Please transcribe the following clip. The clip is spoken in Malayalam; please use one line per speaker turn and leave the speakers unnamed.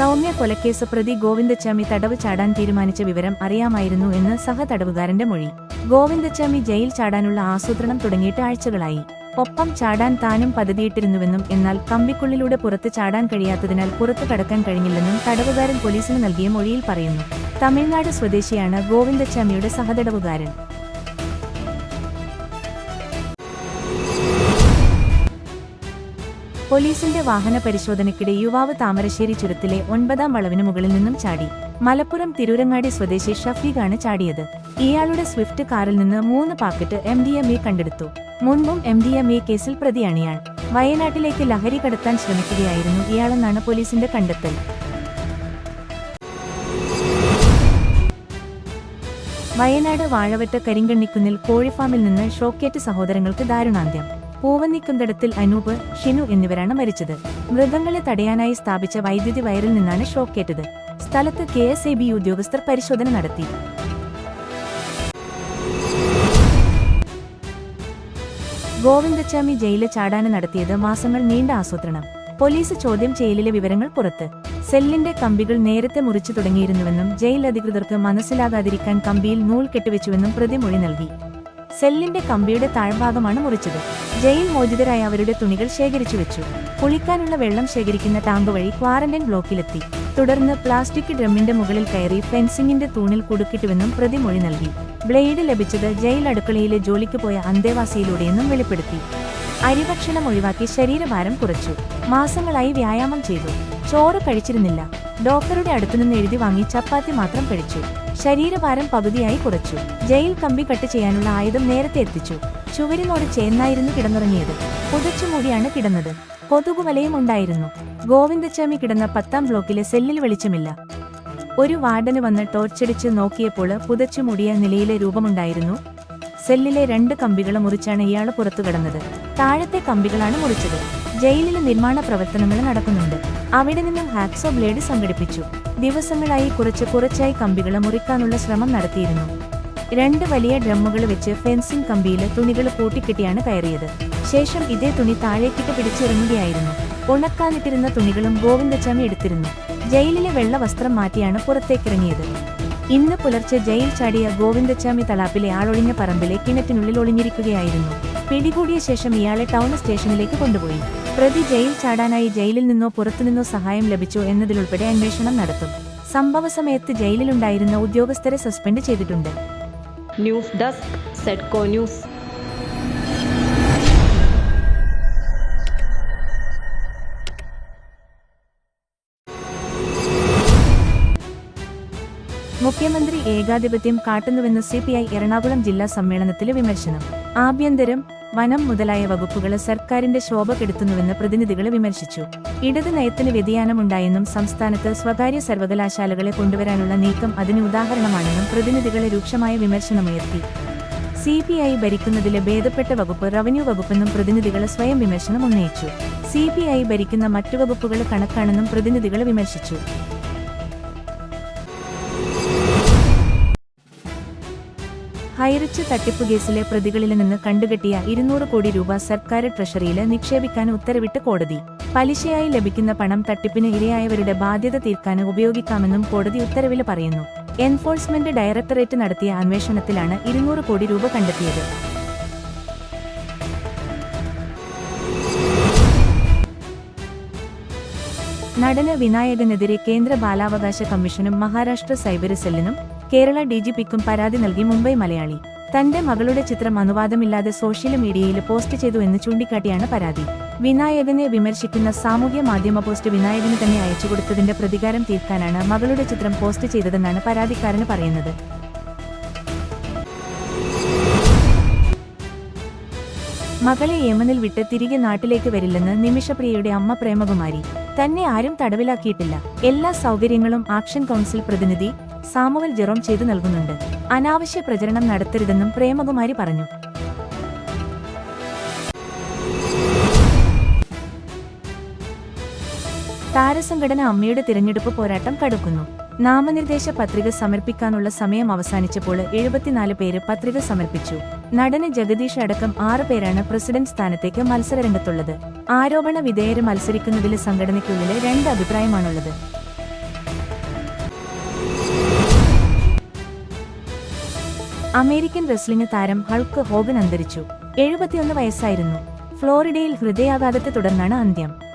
സൗമ്യ കൊലക്കേസ് പ്രതി ഗോവിന്ദച്ചാമി തടവ് ചാടാൻ തീരുമാനിച്ച വിവരം അറിയാമായിരുന്നു എന്ന് സഹതടവുകാരന്റെ മൊഴി. ഗോവിന്ദച്ചാമി ജയിൽ ചാടാനുള്ള ആസൂത്രണം തുടങ്ങിയിട്ട് ആഴ്ചകളായി. ഒപ്പം ചാടാൻ താനും പദ്ധതിയിട്ടിരുന്നുവെന്നും എന്നാൽ കമ്പിക്കുള്ളിലൂടെ പുറത്ത് ചാടാൻ കഴിയാത്തതിനാൽ പുറത്തു കടക്കാൻ കഴിഞ്ഞില്ലെന്നും തടവുകാരൻ പോലീസിന് നൽകിയ മൊഴിയിൽ പറയുന്നു. തമിഴ്നാട് സ്വദേശിയാണ് ഗോവിന്ദച്ചാമിയുടെ സഹതടവുകാരൻ പോലീസിന്റെ വാഹന പരിശോധനയ്ക്കിടെ യുവാവ് താമരശ്ശേരി ചുരത്തിലെ ഒൻപതാം വളവിന് മുകളിൽ നിന്നും ചാടി. മലപ്പുറം തിരൂരങ്ങാടി സ്വദേശി ഷഫീഖാണ് ചാടിയത്. ഇയാളുടെ സ്വിഫ്റ്റ് കാറിൽ നിന്ന് മൂന്ന് packet M D M A കണ്ടെടുത്തു. മുൻപും എം ഡി എം എ കേസിൽ പ്രതിയാണ് ഇയാൾ വയനാട്ടിലേക്ക് ലഹരി കടത്താൻ ശ്രമിക്കുകയായിരുന്നു ഇയാളെന്നാണ് പോലീസിന്റെ കണ്ടെത്തൽ. വയനാട് വാഴവറ്റ കരിങ്കണ്ണിക്കുന്നിൽ കോഴിഫാമിൽ നിന്ന് ഷോക്കേറ്റ് സഹോദരങ്ങൾക്ക് ദാരുണാന്ത്യം. പൂവന്നിക്കുന്തടത്തിൽ അനൂപ് ഷിനു എന്നിവരാണ് മരിച്ചത്. മൃഗങ്ങളെ തടയാനായി സ്ഥാപിച്ച വൈദ്യുതി വയറിൽ നിന്നാണ് ഷോക്കേറ്റത് സ്ഥലത്ത് കെ എസ് എ ബി ഉദ്യോഗസ്ഥർ പരിശോധന നടത്തി. ഗോവിന്ദച്ചാമി ജയിലിൽ ചാടാന് നടത്തിയത് മാസങ്ങൾ നീണ്ട ആസൂത്രണം. പോലീസ് ചോദ്യം ചെയ്യലിലെ വിവരങ്ങൾ പുറത്ത്. സെല്ലിന്റെ കമ്പികൾ നേരത്തെ മുറിച്ചു തുടങ്ങിയിരുന്നുവെന്നും ജയിൽ അധികൃതർക്ക് മനസ്സിലാകാതിരിക്കാൻ കമ്പിയിൽ നൂൽ കെട്ടിവെച്ചുവെന്നും പ്രതി മൊഴി നൽകി. സെല്ലിന്റെ കമ്പിയുടെ താഴ്ഭാഗമാണ് മുറിച്ചത്. ജയിൽ മോചിതരായ അവരുടെ തുണികൾ ശേഖരിച്ചു വെച്ചു. കുളിക്കാനുള്ള വെള്ളം ശേഖരിക്കുന്ന ടാങ്ക് വഴി ക്വാറന്റൈൻ ബ്ലോക്കിലെത്തി. തുടർന്ന് പ്ലാസ്റ്റിക് ഡ്രമ്മിന്റെ മുകളിൽ കയറി ഫെൻസിംഗിന്റെ തൂണിൽ കുടുക്കിട്ടുവെന്നും പ്രതി മൊഴി നൽകി. ബ്ലേഡ് ലഭിച്ചത് ജയിൽ അടുക്കളയിലെ ജോലിക്ക് പോയ അന്തേവാസിയിലൂടെയെന്നും വെളിപ്പെടുത്തി. അരിഭക്ഷണം ഒഴിവാക്കി ശരീരഭാരം കുറച്ചു. മാസങ്ങളായി വ്യായാമം ചെയ്തു. ചോറ് കഴിച്ചിരുന്നില്ല. ഡോക്ടറുടെ അടുത്തുനിന്ന് എഴുതി വാങ്ങി ചപ്പാത്തി മാത്രം കഴിച്ചു. ശരീരഭാരം പകുതിയായി കുറച്ചു. ജയിൽ കമ്പി കട്ട് ചെയ്യാനുള്ള ആയുധം നേരത്തെ എത്തിച്ചു. ചുവരിനോട് ചേർന്നായിരുന്നു കിടന്നുറങ്ങിയത്. പുതച്ചുമൂടിയാണ് കിടന്നത്. കൊതുകുവലയും ഉണ്ടായിരുന്നു. ഗോവിന്ദച്ചാമി കിടന്ന പത്താം ബ്ലോക്കിലെ സെല്ലിൽ വെളിച്ചമില്ല. ഒരു വാർഡന് വന്ന് ടോർച്ചടിച്ച് നോക്കിയപ്പോൾ പുതച്ചുമൂടിയ നിലയിലെ രൂപമുണ്ടായിരുന്നു. സെല്ലിലെ രണ്ട് കമ്പികൾ മുറിച്ചാണ് ഇയാൾ പുറത്തു കിടന്നത്. താഴത്തെ കമ്പികളാണ് മുറിച്ചത്. ജയിലിലെ നിർമ്മാണ പ്രവർത്തനങ്ങൾ നടക്കുന്നുണ്ട്. അവിടെ നിന്നും ഹാക്സോ ബ്ലേഡ് സംഘടിപ്പിച്ചു. ദിവസങ്ങളായി കുറച്ച് കുറച്ചായി കമ്പികൾ മുറിക്കാനുള്ള ശ്രമം നടത്തിയിരുന്നു. രണ്ട് വലിയ ഡ്രമ്മുകൾ വെച്ച് ഫെൻസിംഗ് കമ്പിയിൽ തുണികൾ പൂട്ടിക്കെട്ടിയാണ് കയറിയത്. ശേഷം ഇതേ തുണി താഴേക്കിട്ട് പിടിച്ചിറങ്ങുകയായിരുന്നു. ഉണക്കാനിട്ടിരുന്ന തുണികളും ഗോവിന്ദച്ചാമി എടുത്തിരുന്നു. ജയിലിലെ വെള്ള വസ്ത്രം മാറ്റിയാണ് പുറത്തേക്കിറങ്ങിയത്. ഇന്ന് പുലർച്ചെ ജയിൽ ചാടിയ ഗോവിന്ദച്ചാമി തളാപ്പിലെ ആളൊഴിഞ്ഞ പറമ്പിലെ കിണറ്റിനുള്ളിൽ ഒളിഞ്ഞിരിക്കുകയായിരുന്നു. പിടികൂടിയ ശേഷം ഇയാളെ ടൗൺ സ്റ്റേഷനിലേക്ക് കൊണ്ടുപോയി. പ്രതി ജയിൽ ചാടാനായി ജയിലിൽ നിന്നോ പുറത്തുനിന്നോ സഹായം ലഭിച്ചോ എന്നതിലുൾപ്പെടെ അന്വേഷണം നടത്തും. സംഭവ സമയത്ത് ജയിലിലുണ്ടായിരുന്ന ഉദ്യോഗസ്ഥരെ സസ്പെൻഡ് ചെയ്തിട്ടുണ്ട്.
ന്യൂസ് ഡെസ്ക് സെഡ്കോ ന്യൂസ്.
മുഖ്യമന്ത്രി ഏകാധിപത്യം കാട്ടുന്നുവെന്ന് സി പി ഐ എറണാകുളം ജില്ലാ സമ്മേളനത്തിലെ വിമർശനം. ആഭ്യന്തരം വനം മുതലായ വകുപ്പുകൾ സർക്കാരിന്റെ ശോഭ കെടുത്തുന്നുവെന്ന് പ്രതിനിധികൾ വിമർശിച്ചു. ഇടത് നയത്തിന് വ്യതിയാനമുണ്ടായെന്നും സംസ്ഥാനത്ത് സ്വകാര്യ സർവകലാശാലകളെ കൊണ്ടുവരാനുള്ള നീക്കം അതിന് ഉദാഹരണമാണെന്നും പ്രതിനിധികളെ രൂക്ഷമായ വിമർശനമുയർത്തി. സി പി ഐ ഭരിക്കുന്നതിലെ ഭേദപ്പെട്ട വകുപ്പ് റവന്യൂ വകുപ്പെന്നും പ്രതിനിധികൾ സ്വയം വിമർശനം ഉന്നയിച്ചു സി പി ഐ ഭരിക്കുന്ന മറ്റു വകുപ്പുകൾ കണക്കാണെന്നും പ്രതിനിധികൾ വിമർശിച്ചു. ഹൈറിച്ച് തട്ടിപ്പ് കേസിലെ പ്രതികളിൽ നിന്ന് കണ്ടുകെട്ടിയ ഇരുന്നൂറ് കോടി രൂപ സർക്കാർ ട്രഷറിയിൽ നിക്ഷേപിക്കാൻ ഉത്തരവിട്ട് കോടതി. പലിശയായി ലഭിക്കുന്ന പണം തട്ടിപ്പിന് ഇരയായവരുടെ ബാധ്യത തീർക്കാൻ ഉപയോഗിക്കാമെന്നും കോടതി ഉത്തരവിൽ പറയുന്നു. എൻഫോഴ്സ്മെന്റ് ഡയറക്ടറേറ്റ് നടത്തിയ അന്വേഷണത്തിലാണ് ഇരുന്നൂറ് കോടി രൂപ കണ്ടെത്തിയത്. നടന് വിനായകനെതിരെ കേന്ദ്ര ബാലാവകാശ കമ്മീഷനും മഹാരാഷ്ട്ര സൈബർ സെല്ലിനും കേരള ഡിജിപിക്കും പരാതി നൽകി മുംബൈ മലയാളി. തന്റെ മകളുടെ ചിത്രം അനുവാദമില്ലാതെ സോഷ്യൽ മീഡിയയിൽ പോസ്റ്റ് ചെയ്തു എന്ന് ചൂണ്ടിക്കാട്ടിയാണ് പരാതി. വിനായകനെ വിമർശിക്കുന്ന സാമൂഹ്യ മാധ്യമ പോസ്റ്റ് വിനായകന് തന്നെ അയച്ചുകൊടുത്തതിന്റെ പ്രതികാരം തീർക്കാനാണ് മകളുടെ ചിത്രം പോസ്റ്റ് ചെയ്തതെന്നാണ് പരാതിക്കാരന് പറയുന്നത്. മകളെ യമനിൽ വിട്ട് തിരികെ നാട്ടിലേക്ക് വരില്ലെന്ന് നിമിഷപ്രിയയുടെ അമ്മ പ്രേമകുമാരി. തന്നെ ആരും തടവിലാക്കിയിട്ടില്ല. എല്ലാ സൗകര്യങ്ങളും ആക്ഷൻ കൗൺസിൽ പ്രതിനിധി സാമുവൽ ജെറോം ചെയ്തു നൽകുന്നുണ്ട്. അനാവശ്യ പ്രചരണം നടത്തരുതെന്നും പ്രേമകുമാരി പറഞ്ഞു. താരസംഘടന അമ്മയുടെ തിരഞ്ഞെടുപ്പ് പോരാട്ടം കടുക്കുന്നു. നാമനിർദ്ദേശ പത്രിക സമർപ്പിക്കാനുള്ള സമയം അവസാനിച്ചപ്പോൾ എഴുപത്തിനാല് പേര് പത്രിക സമർപ്പിച്ചു. നടന് ജഗദീഷ് അടക്കം ആറ് പേരാണ് പ്രസിഡന്റ് സ്ഥാനത്തേക്ക് മത്സരരംഗത്തുള്ളത്. ആരോപണ വിധേയര് മത്സരിക്കുന്നതിൽ സംഘടനയ്ക്കുള്ളിലെ രണ്ട് അഭിപ്രായമാണുള്ളത്. അമേരിക്കൻ റെസ്ലിംഗ് താരം ഹൾക്ക് ഹോഗൻ അന്തരിച്ചു. എഴുപത്തിയൊന്ന് വയസ്സായിരുന്നു. ഫ്ലോറിഡയിൽ ഹൃദയാഘാതത്തെ തുടർന്നാണ് അന്ത്യം.